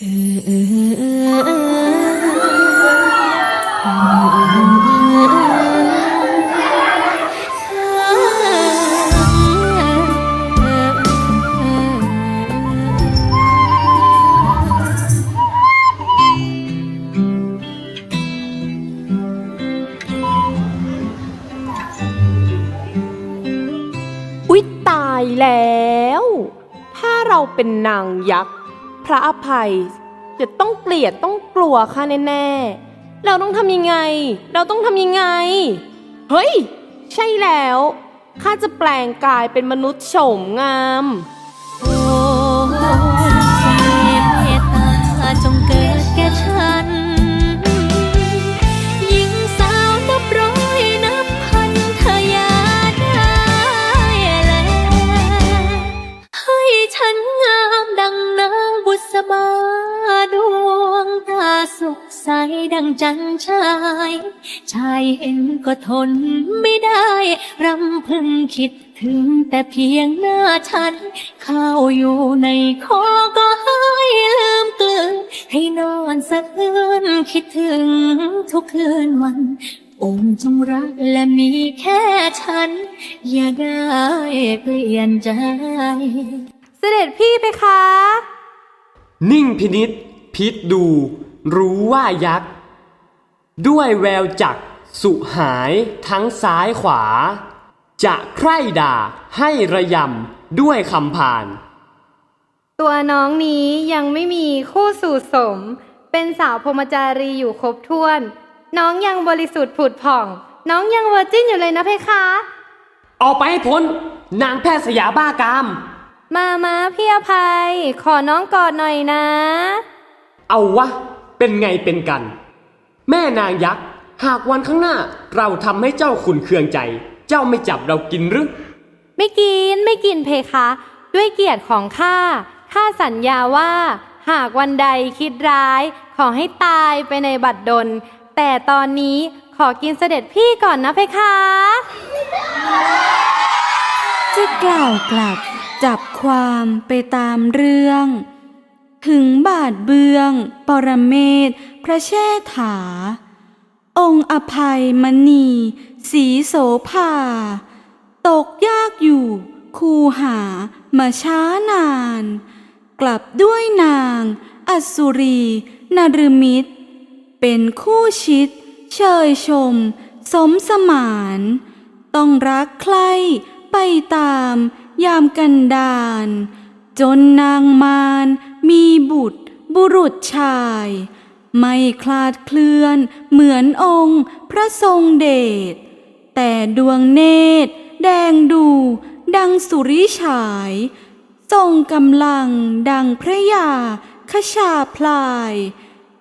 อุ๊ พระอภัยจะต้องเกลียดต้องกลัวข้าแน่ๆ เราต้องทำยังไง เราต้องทำยังไง เฮ้ย ใช่แล้วข้าจะแปลงกายเป็นมนุษย์โฉมงามโใสดังจันชาย ชายเห็นก็ทนไม่ได้รำพึงคิดถึงแต่เพียงหน้าฉัน ข้าวอยู่ในคอก็ให้ลืมกลืนให้นอนสะอื้นคิดถึงทุกคืนวัน องค์จงรักและมีแค่ฉัน อย่าได้เปลี่ยนใจ เสด็จพี่ไปคะ นิ่งพินิษพิษดู รู้ว่ายักษ์ ด้วยแววจักรสุหายทั้งซ้ายขวา จะใคร่ด่าให้ระยำด้วยคำพาน ตัวน้องนี้ยังไม่มีคู่สู่สม เป็นสาวพรหมจารีอยู่ครบถ้วน น้องยังบริสุทธิ์ผุดผ่อง น้องยังเวอร์จินอยู่เลยนะเพคะออกไปให้พ้น นางแพทย์สยาบ้ากาม มามาพี่อภัย ขอน้องกอดหน่อยนะ เอาวะ เป็นไงเป็นกัน แม่นางยักษ์ หากวันข้างหน้าเราทำให้เจ้าขุนเคืองใจ เจ้าไม่จับเรากินหรือ ไม่กินไม่กินเพคะ ด้วยเกียรติของข้าข้าสัญญาว่า หากวันใดคิดร้าย ขอให้ตายไปในบัดดล แต่ตอนนี้ขอกินเสด็จพี่ก่อนนะเพคะ จะกล่าวกลับจับความไปตามเรื่อง ถึงบาทเบือง ปรเมศ พระแช่ถา องค์อภัยมณีสีโสภา ตกยากอยู่ คูหามาช้านาน กลับด้วยนางอสุรีนารมิตร เป็นคู่ชิด เชยชม สมสมาน ต้องรักใครไปตาม ยามกันดาน จนนางมาร มีบุตร บุรุษชาย ไม่คลาดเคลื่อนเหมือนองค์พระทรงเดช แต่ดวงเนตร แดงดู ดังสุริฉาย ทรงกำลังดังพระยาขชาพลาย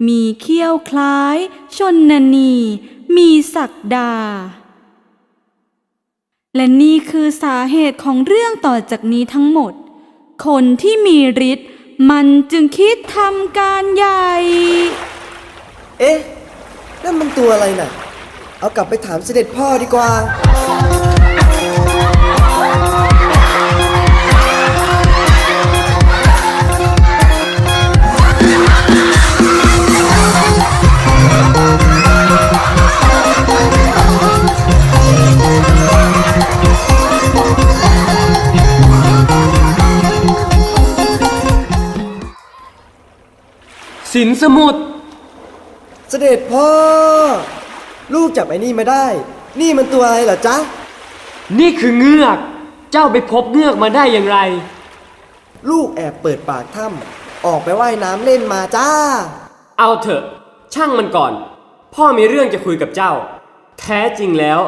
มีเขี้ยวคล้ายชนนนี มีศักดา และนี่คือสาเหตุของเรื่องต่อจากนี้ทั้งหมด คนที่มีฤทธิ์ มันจึงคิดทำการใหญ่ เอ๊ะ นั่นมันตัวอะไรน่ะ เอากลับไปถามเสด็จพ่อดีกว่า สินสมุทรเสด็จพ่อ ลูกจับไอ้นี่มาได้ นี่มันตัวอะไรเหรอจ๊ะ นี่คือเงือก เจ้าไปพบเงือกมาได้อย่างไร ลูกแอบเปิดปากถ้ำออกไปว่ายน้ำเล่นมาจ้า เอาเถอะ ช่างมันก่อน พ่อมีเรื่องจะคุยกับเจ้า แท้จริงแล้ว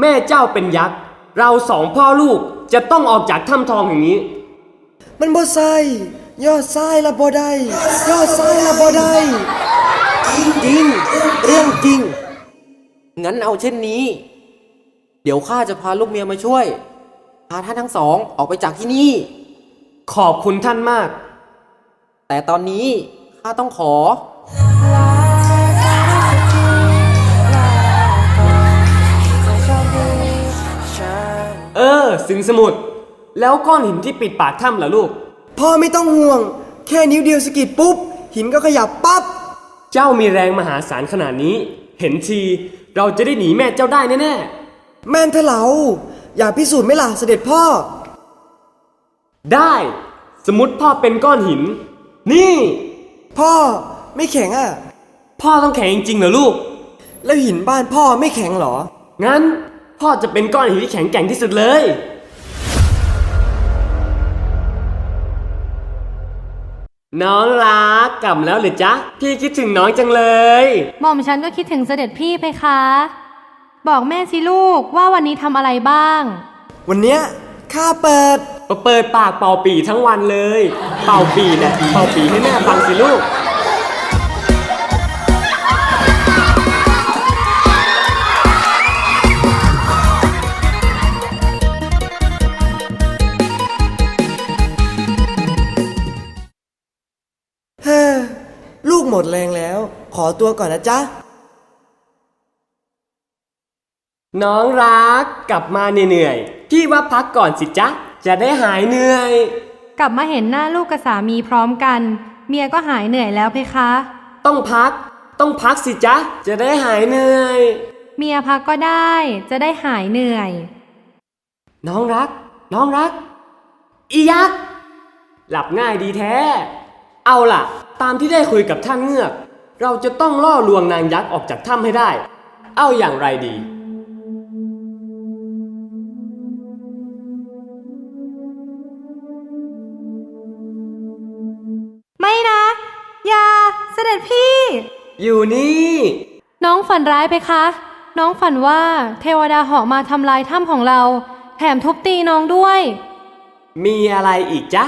แม่เจ้าเป็นยักษ์ เราสองพ่อลูกจะต้องออกจากถ้ำทองแห่งนี้ มันบ่ไซ ยอดไส้ละบ่ได้ยอดไส้ละบ่ได้จริงเรื่องจริง งั้นเอาเช่นนี้ เดี๋ยวข้าจะพาลูกเมียมาช่วย พาท่านทั้งสองออกไปจากที่นี่ ขอบคุณท่านมาก แต่ตอนนี้ข้าต้องขอ เออ สิงสมุทรแล้วก้อนหินที่ปิดปากถ้ำล่ะลูก พ่อไม่ต้องห่วง แค่นิ้วเดียวสะกิดปุ๊บ หินก็ขยับปั๊บ เจ้ามีแรงมหาศาลขนาดนี้ เห็นที เราจะได้หนีแม่เจ้าได้แน่แม่นเถอะเราอยากพิสูจน์ไหมล่ะเสด็จพ่อ ๆ ได้ สมมติพ่อเป็นก้อนหิน นี่ พ่อไม่แข็งอะ พ่อต้องแข็งจริงๆเหรอลูก แล้วหินบ้านพ่อไม่แข็งเหรอ งั้น พ่อจะเป็นก้อนหินที่แข็งแกร่งที่สุดเลย น้องรักกลับมาแล้วเหรือจ๊ะ พี่คิดถึงน้องจังเลย หม่อมฉันก็คิดถึงเสด็จพี่เพคะ บอกแม่สิลูกว่าวันนี้ทำอะไรบ้าง วันเนี้ยข้าเปิด เปิดปากเป่าปีทั้งวันเลย เป่าปีเนี่ยเป่าปีให้แม่ฟังสิลูก ขอตัวก่อนนะจ๊ะ น้องรักกลับมาเหนื่อยๆพี่ว่าพักก่อนสิจ๊ะ จะได้หายเหนื่อย กลับมาเห็นหน้าลูกกับสามีพร้อมกัน เมียก็หายเหนื่อยแล้วเพคะ ต้องพัก ต้องพักสิจ๊ะ จะได้หายเหนื่อย เมียพักก็ได้ จะได้หายเหนื่อย น้องรัก น้องรัก อียักษ์หลับง่ายดีแท้ เอาล่ะ ตามที่ได้คุยกับท่านเงือก เราจะต้องล่อลวงนางยักษ์ออกจากถ้ำให้ได้ เอาอย่างไรดี ไม่นะ อย่าเสด็จพี่ อยู่นี่ น้องฝันร้ายเพคะ น้องฝันว่าเทวดาเหาะมาทำลายถ้ำของเรา แถมทุบตีน้องด้วย มีอะไรอีกจ๊ะ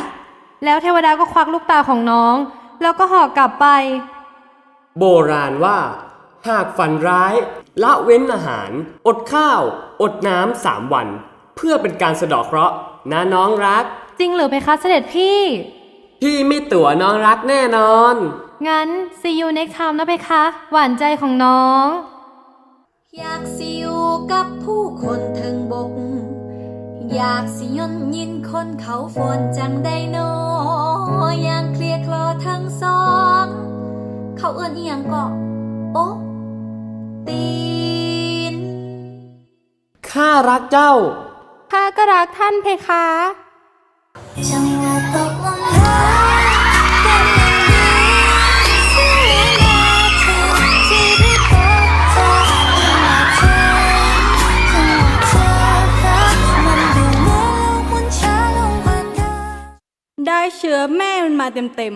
แล้วเทวดาก็ควักลูกตาของน้อง แล้วก็เหาะกลับไป โบราณว่า หากฝันร้าย ละเว้นอาหาร อดข้าว อดน้ำสามวัน เพื่อเป็นการสะเดอกเคราะห์นะน้องรัก จริงหรือเพคะเสด็จพี่ พี่ไม่ตั๋วน้องรักแน่นอน งั้น see you next time นะเพคะ หวานใจของน้อง อยากสิอยู่กับผู้คนถึงบก อยากสิยนยินคนเขาฝนจังได้นออย่างเคลียร์คลอทั้งสอง เขาเอื้อนอีหยังก็โอ๊ะตีน ข้ารักเจ้า ข้าก็รักท่านเพคะจังหวะตกลงรักกันอย่างนี้เสียเวลาเธอที่ได้พบเจอจังหวะเธอจังหวะเธอรักมันดูเหมือนโลกหมุนช้าลงกว่าเดิมได้เชื้อแม่มันมาเต็ม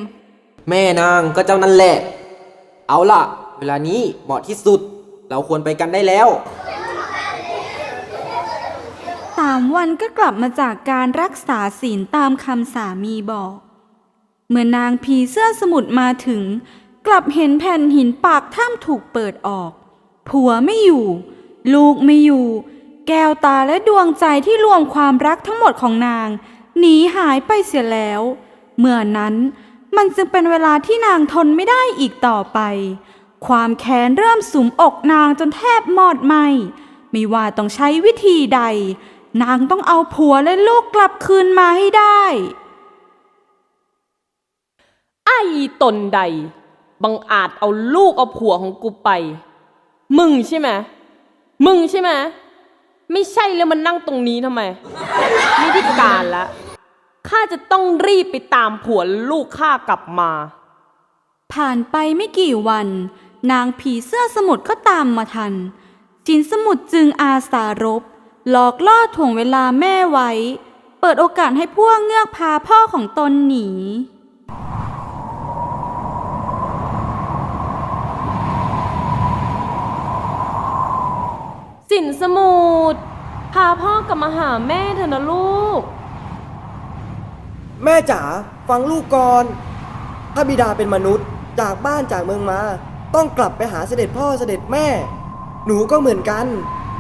แม่นางก็เจ้านั่นแหละ เอาล่ะ เวลานี้เหมาะที่สุด เราควรไปกันได้แล้ว สามวันก็กลับมาจากการรักษาศีลตามคำสามีบอก เมื่อนางผีเสื้อสมุทรมาถึง กลับเห็นแผ่นหินปากถ้ำถูกเปิดออก ผัวไม่อยู่ ลูกไม่อยู่ แก้วตาและดวงใจที่รวมความรักทั้งหมดของนางหนีหายไปเสียแล้ว เมื่อนั้น มันจึงเป็นเวลาที่นางทนไม่ได้อีกต่อไป ความแค้นเริ่มสุมอกนางจนแทบหมอดไหมไม่ว่าต้องใช้วิธีใด นางต้องเอาผัวและลูกกลับคืนมาให้ได้ ไอ้ตนใด บังอาจเอาลูกเอาผัวของกูไป มึงใช่ไหม มึงใช่ไหม ไม่ใช่แล้วมันนั่งตรงนี้ทำไม ไม่ได้การละ ข้าจะต้องรีบไปตามผัวลูกข้ากลับมา ผ่านไปไม่กี่วัน นางผีเสื้อสมุทรก็ตามมาทัน จินสมุทรจึงอาสารบ หลอกล่อถ่วงเวลาแม่ไว้ เปิดโอกาสให้พวกเงือกพาพ่อของตนหนีสินสมุทรพาพ่อกลับมาหาแม่เถอะนะลูก แม่จ๋าฟังลูกก่อนถ้าบิดาเป็นมนุษย์จากบ้านจากเมืองมา ต้องกลับไปหาเสด็จพ่อเสด็จแม่ หนูก็เหมือนกัน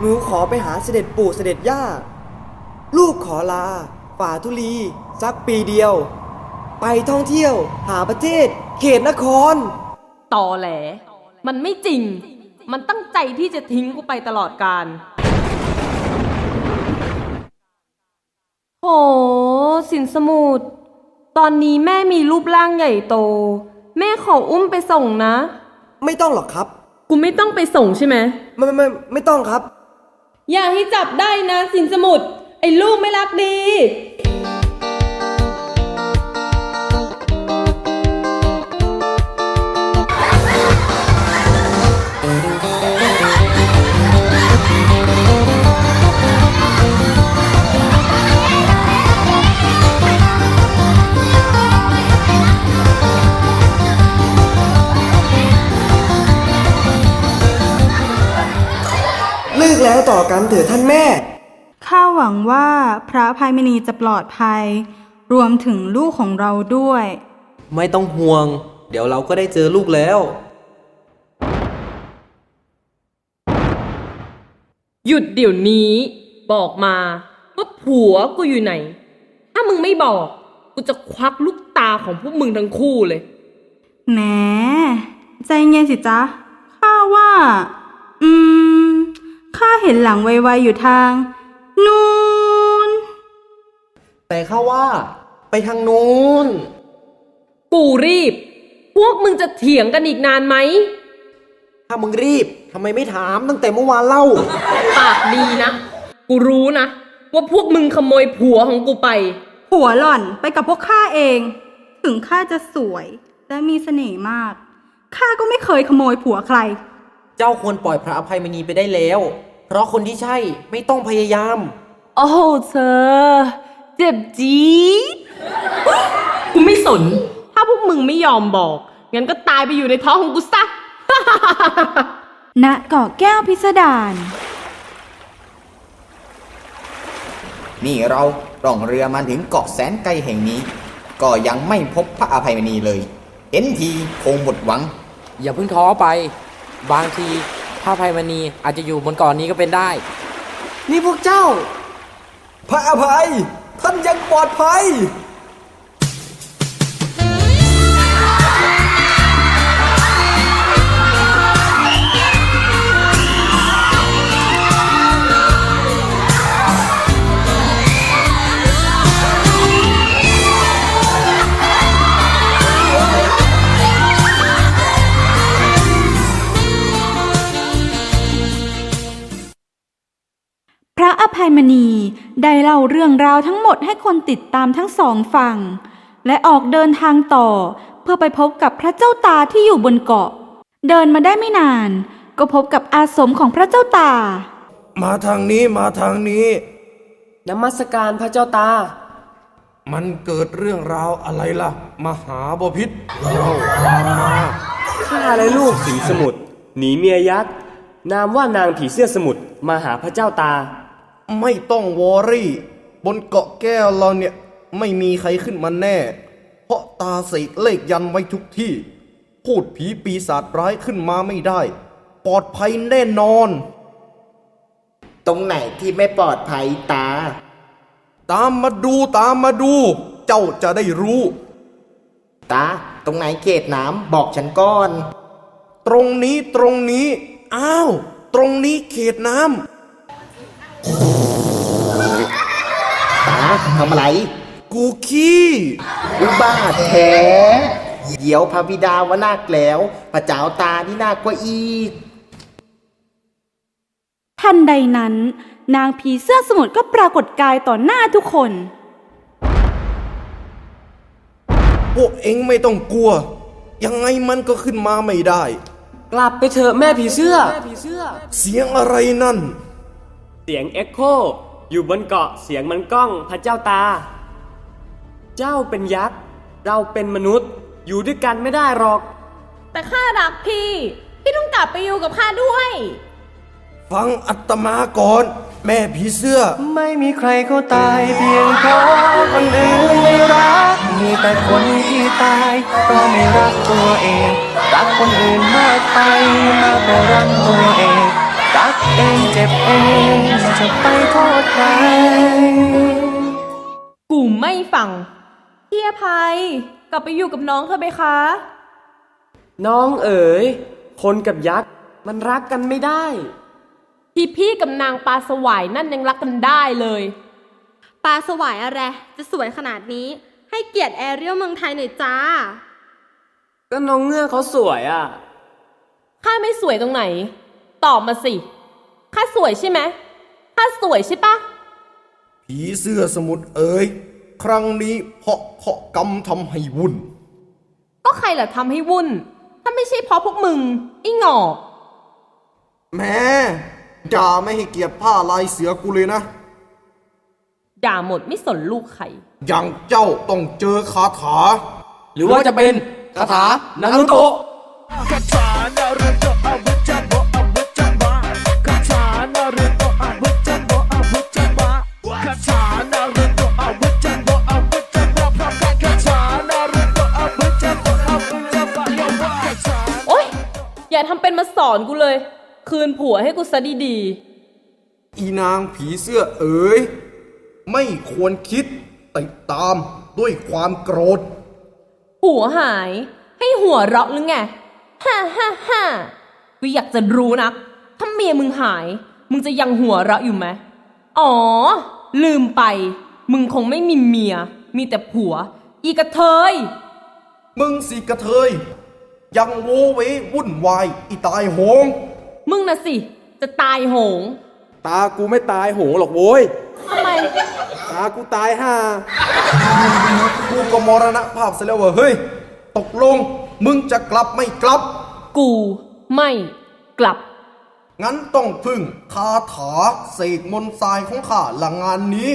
หนูขอไปหาเสด็จปู่เสด็จย่า ลูกขอลา ฝ่าทุลี สักปีเดียว ไปท่องเที่ยว หาประเทศ เขตนคร ตอแหล มันไม่จริง มันตั้งใจที่จะทิ้งกูไปตลอดการโห สินสมุทรตอนนี้แม่มีรูปร่างใหญ่โต แม่ขออุ้มไปส่งนะ ไม่ต้องหรอกครับ กูไม่ต้องไปส่งใช่ไหม ไม่ไม่ไม่ไม่ต้องครับ อย่าให้จับได้นะสินสมุดไอ้ลูกไม่รักดี กันเถิดท่านแม่ ข้าหวังว่าพระอภัยมณีจะปลอดภัย รวมถึงลูกของเราด้วย ไม่ต้องห่วง เดี๋ยวเราก็ได้เจอลูกแล้ว หยุดเดี๋ยวนี้ บอกมาว่าผัวกูอยู่ไหน ถ้ามึงไม่บอก กูจะควักลูกตาของพวกมึงทั้งคู่เลย แหม ใจเย็นสิจ๊ะ ข้าว่า อืม ข้าเห็นหลังไวๆอยู่ทาง นูนแต่ข้าว่า ไปทางนู้น กูรีบ พวกมึงจะเถียงกันอีกนานไหม ถ้ามึงรีบทำไมไม่ถามตั้งแต่เมื่อวานเล่า ปากดีนะ กูรู้นะ ว่าพวกมึงขโมยผัวของกูไป ผัวหล่อนไปกับพวกข้าเอง ถึงข้าจะสวยและมีเสน่ห์มาก ข้าก็ไม่เคยขโมยผัวใคร เจ้าควรปล่อยพระอภัยมณีไปได้แล้ว เพราะคนที่ใช่ไม่ต้องพยายาม โอ้โหเธอ เจ็บจี๊ดกูไม่สน ถ้าพวกมึงไม่ยอมบอก งั้นก็ตายไปอยู่ในท้องของกูซะ ณเกาะแก้วพิสดารนี่เราล่องเรือมาถึงเกาะแสนไกลแห่งนี้ ก็ยังไม่พบพระอภัยมณีเลย เห็นทีคงหมดหวัง อย่าเพิ่งท้อไป บางที พระอภัยมณีอาจจะอยู่บนเก่อนนี้ก็เป็นได้ นี่พวกเจ้า พระอภัย ท่านยังปลอดภัย พระอภัยมณีได้เล่าเรื่องราวทั้งหมดให้คนติดตามทั้งสองฝั่งและออกเดินทางต่อเพื่อไปพบกับพระเจ้าตาที่อยู่บนเกาะ เดินมาได้ไม่นาน ก็พบกับอาสมของพระเจ้าตา มาทางนี้มาทางนี้ นมัสการพระเจ้าตา มันเกิดเรื่องราวอะไรล่ะ มหาบพิษเล่าความมาข้าและลูกสีสมุทรหนีเมียยักษ์ นามว่านางผีเสื้อสมุทรมาหาพระเจ้าตา ไม่ต้องวอรี่ บนเกาะแก้วเราเนี่ย ไม่มีใครขึ้นมาแน่ เพราะตาเสกเลขยันไว้ทุกที่ พูดผีปีศาจร้ายขึ้นมาไม่ได้ ปลอดภัยแน่นอน ตรงไหนที่ไม่ปลอดภัยตา ตามมาดูตามมาดู เจ้าจะได้รู้ ตา ตรงไหนเขตน้ำบอกฉันก่อน ตรงนี้ตรงนี้ อ้าว ตรงนี้เขตน้ ตาทำอะไรำกูขี้อุบาทแท้เดี๋ยวพระบิดาวนาคแล้วพระเจ้าตานี่นากกว่าอีก ทันใดนั้น นางผีเสื้อสมุทรก็ปรากฏกายต่อหน้าทุกคน พวกเอ็งไม่ต้องกลัว ยังไงมันก็ขึ้นมาไม่ได้ กลับไปเถอะแม่ผีเสื้อ เสียงอะไรนั่นเสียงเอ็กโคอยู่บนเกาะเสียงมันก้องพระเจ้าตา เจ้าเป็นยักษ์ เราเป็นมนุษย์อยู่ด้วยกันไม่ได้หรอก แต่ข้ารักพี่ พี่ต้องกลับไปอยู่กับข้าด้วย ฟังอัตมาก่อน แม่ผีเสื้อ ไม่มีใครเขาตายเพียงเพราะคนอื่นไม่รัก มีแต่คนที่ตายเพราะไม่รักตัวเอง รักคนอื่นมากไปมากกว่ารักตัวเองรัก เองเจ็บเองจะไปโทษใครกูไม่ฟังพี่อภัย กลับไปอยู่กับน้องเธอไปคะ น้องเอ๋ย คนกับยักษ์ มันรักกันไม่ได้พี่พี่กับนางปลาสวายนั่นยังรักกันได้เลย ปลาสวายอะไร จะสวยขนาดนี้ ให้เกียรติแอเรียลเมืองไทยหน่อยจ้า ก็น้องเงือกเขาสวยอะ ข้าไม่สวยตรงไหน ตอบมาสิ ข้าสวยใช่ไหมข้าสวยใช่ปะผีเสื้อสมุทรเอ๋ยครั้งนี้เพราะเคราะห์กรรมทำให้วุ่น ก็ใครล่ะทำให้วุ่น ถ้าไม่ใช่เพราะพวกมึงไอ้หงอกแม่ด่าไม่ให้เกียรติผ้าลายเสือกูเลยนะ ด่าหมดไม่สนลูกใคร อย่างเจ้าต้องเจอคาถา หรือว่าจะเป็นคาถานารุโตะ ทำเป็นมาสอนกูเลย คืนผัวให้กูซะดีอีนางผีเสื้อเอ๋ยไม่ควรคิดติดตามด้วยความโกรธๆหัวหาย ให้หัวเราะหรือไงฮ่าฮ่าฮ่ากูอยากจะรู้นักถ้าเมียมึงหาย มึงจะยังหัวเราะอยู่ไหมอ๋อ ลืมไป มึงคงไม่มีเมีย มีแต่ผัว อีกระเทย มึงสิกระเทย ยังโวเววุ่นวายอีตายโหง มึงน่ะสิ จะตายโหง ตากูไม่ตายโหงหรอกโว้ย ทำไม ตากูตายห่ากูก็มรณภาพซะแล้วเวะเฮ้ย ตกลง มึงจะกลับไม่กลับ กูไม่กลับ งั้นต้องพึ่งคาถาเสกมนต์ทรายของข้าหลังงานนี้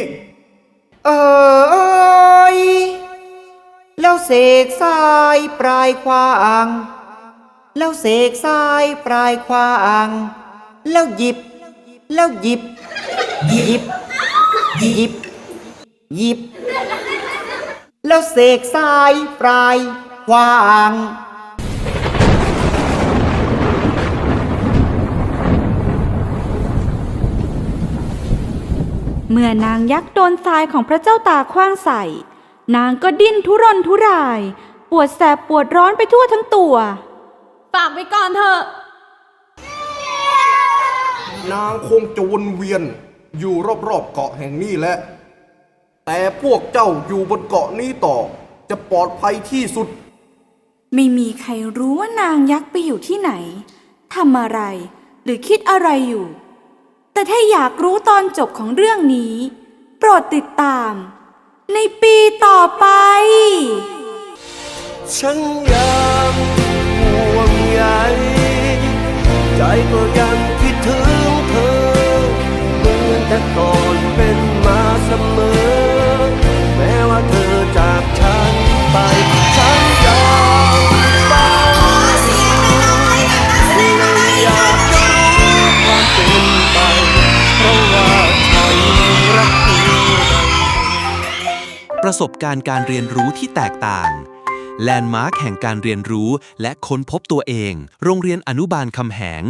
เอ้ย แล้วเสกทรายปลายควางแล้วเสกทรายปลายควางแล้วหยิบ แล้วหยิบ หยิบ หยิบ หยิบ แล้วเสกทรายปลายควางเมื่อนางยักษ์โดนทรายของพระเจ้าตาคว้างใส่ นางก็ดิ้นทุรนทุราย ปวดแสบปวดร้อนไปทั่วทั้งตัว ฝากไว้ก่อนเถอะ นางคงจะวนเวียนอยู่รอบๆเกาะแห่งนี้แหละ แต่พวกเจ้าอยู่บนเกาะนี้ต่อ จะปลอดภัยที่สุด ไม่มีใครรู้ว่านางยักษ์ไปอยู่ที่ไหนทำอะไร หรือคิดอะไรอยู่ แต่ถ้าอยากรู้ตอนจบของเรื่องนี้ โปรดติดตาม ในปีต่อไป ฉันยัง ประสบการณ์การเรียนรู้ที่แตกต่างแลนด์มาร์คแห่งการเรียนรู้และค้นพบตัวเอง โรงเรียนอนุบาลคำแหง